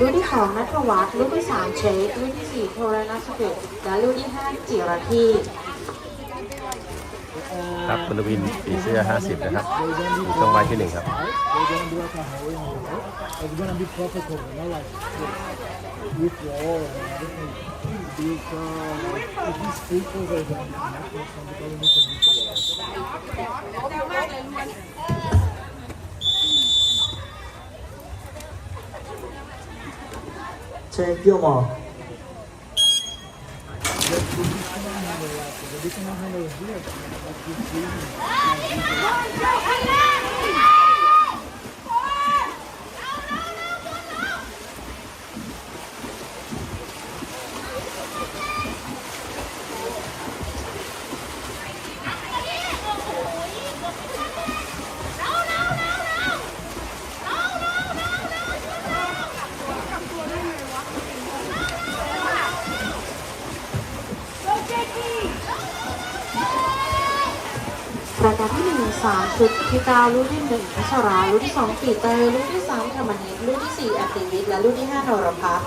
รุ่นที่สองนัทวัฒน์รุ่นที่สามเชครุ่นที่สี่โทรนัสกุลและรุ่นที่ห้าจิรธีครับคุณวินปีเสื้อ 50 นะครับอยู่ช่วงวัยที่หนึ่งครับ They're gonna do like a Hawaiian, right? It's gonna be proper เช็คเกี่ย รายการที่หนึ่งสามชุดที่เก้ารุ่นที่หนึ่งพัชรารุ่นที่สองปีเตอรุ่นที่สามธรรมนิตรุ่นที่สี่อติวิทย์และรุ่นที่ห้านรพัฒน์